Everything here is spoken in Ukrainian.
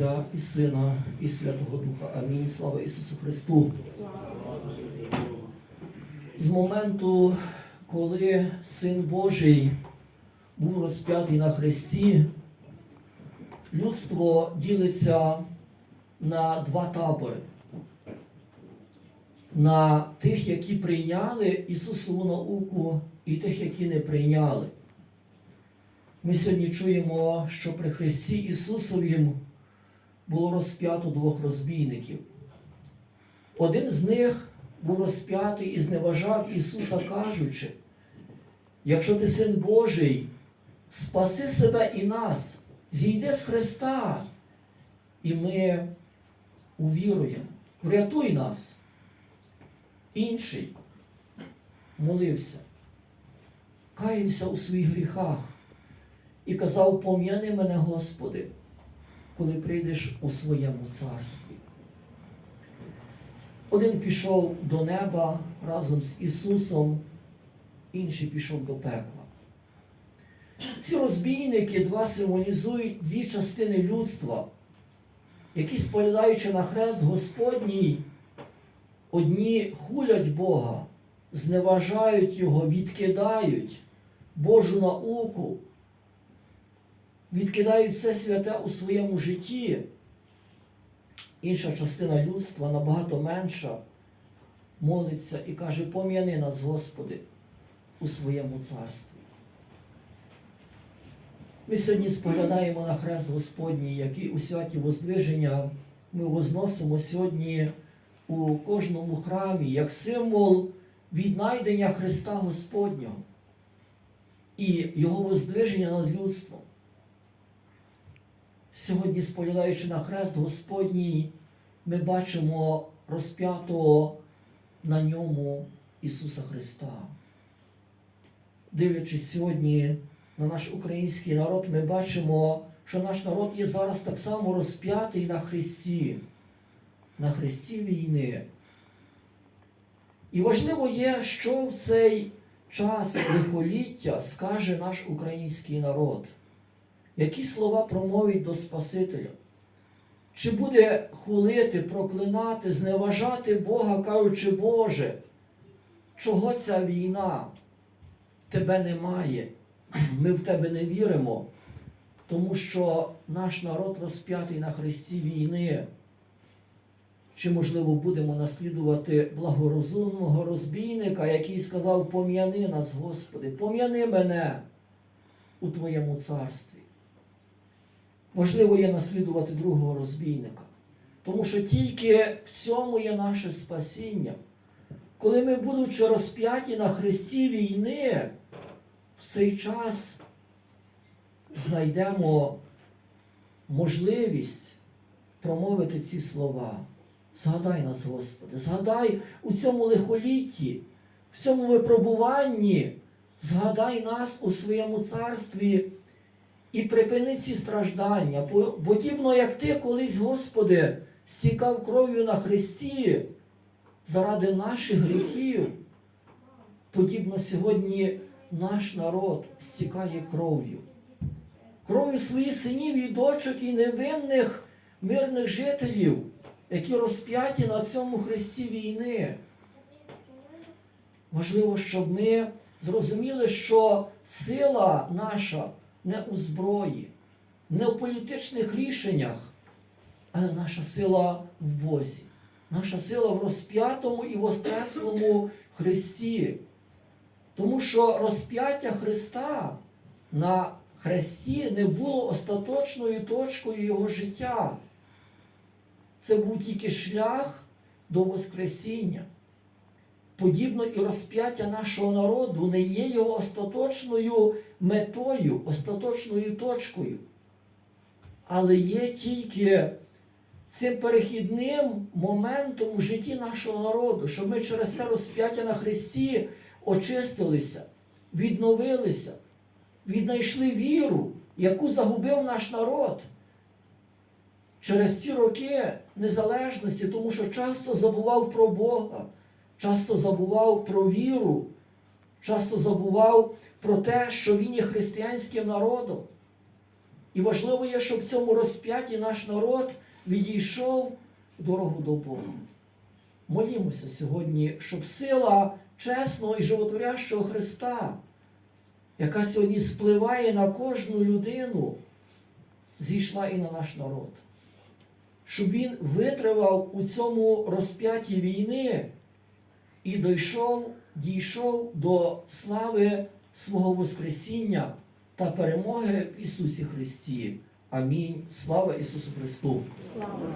Отця і Сина, і Святого Духа. Амінь. Слава Ісусу Христу. З моменту, коли Син Божий був розп'ятий на Христі, людство ділиться на два табори. На тих, які прийняли Ісусову науку, і тих, які не прийняли. Ми сьогодні чуємо, що при Христі Ісусовім було розп'ято двох розбійників. Один з них був розп'ятий і зневажав Ісуса, кажучи, якщо ти син Божий, спаси себе і нас, зійди з Христа, і ми увіруємо, врятуй нас. Інший молився, каявся у своїх гріхах і казав, пом'яни мене, Господи, коли прийдеш у своєму царстві. Один пішов до неба разом з Ісусом, інший пішов до пекла. Ці розбійники два символізують дві частини людства, які, споглядаючи на хрест Господній, одні хулять Бога, зневажають Його, відкидають Божу науку, відкидають все святе у своєму житті. Інша частина людства набагато менша, молиться і каже, пом'яни нас, Господи, у своєму царстві. Ми сьогодні споглядаємо на хрест Господній, який у святі Воздвиження ми возносимо сьогодні у кожному храмі як символ віднайдення Христа Господнього і Його воздвиження над людством. Сьогодні, споглядаючи на хрест Господній, ми бачимо розп'ятого на ньому Ісуса Христа. Дивлячись сьогодні на наш український народ, ми бачимо, що наш народ є зараз так само розп'ятий на Христі, на Христі війни. І важливо є, що в цей час лихоліття скаже наш український народ. Які слова промовить до Спасителя? Чи буде хулити, проклинати, зневажати Бога, кажучи, Боже, чого ця війна? Тебе немає, ми в тебе не віримо, тому що наш народ розп'ятий на хресті війни. Чи, можливо, будемо наслідувати благорозумного розбійника, який сказав: Пом'яни нас, Господи, пом'яни мене у Твоєму царстві. Важливо є наслідувати другого розбійника. Тому що тільки в цьому є наше спасіння. Коли ми, будучи розп'яті на хресті війни, в цей час знайдемо можливість промовити ці слова. Згадай нас, Господи, згадай у цьому лихолітті, в цьому випробуванні, згадай нас у своєму царстві і припини ці страждання, подібно як ти колись, Господи, стікав кров'ю на Христі заради наших гріхів. Подібно сьогодні наш народ стікає кров'ю. Кров'ю своїх синів і дочок і невинних мирних жителів, які розп'яті на цьому хресті війни. Важливо, щоб ми зрозуміли, що сила наша не у зброї, не в політичних рішеннях, але наша сила в Бозі, наша сила в розп'ятому і воскреслому Христі. Тому що розп'яття Христа на Христі не було остаточною точкою Його життя. Це був тільки шлях до Воскресіння. Подібно і розп'яття нашого народу не є його остаточною метою, остаточною точкою, але є тільки цим перехідним моментом в житті нашого народу, щоб ми через це розп'яття на Христі очистилися, відновилися, віднайшли віру, яку загубив наш народ. Через ці роки незалежності, тому що часто забував про Бога, часто забував про віру, часто забував про те, що він є християнським народом. І важливо є, щоб в цьому розп'ятті наш народ відійшов дорогу до Бога. Молімося сьогодні, щоб сила чесного і животворящого Христа, яка сьогодні спливає на кожну людину, зійшла і на наш народ. Щоб він витривав у цьому розп'ятті війни і дійшов, дійшов до слави свого Воскресіння та перемоги в Ісусі Христі. Амінь. Слава Ісусу Христу! Слава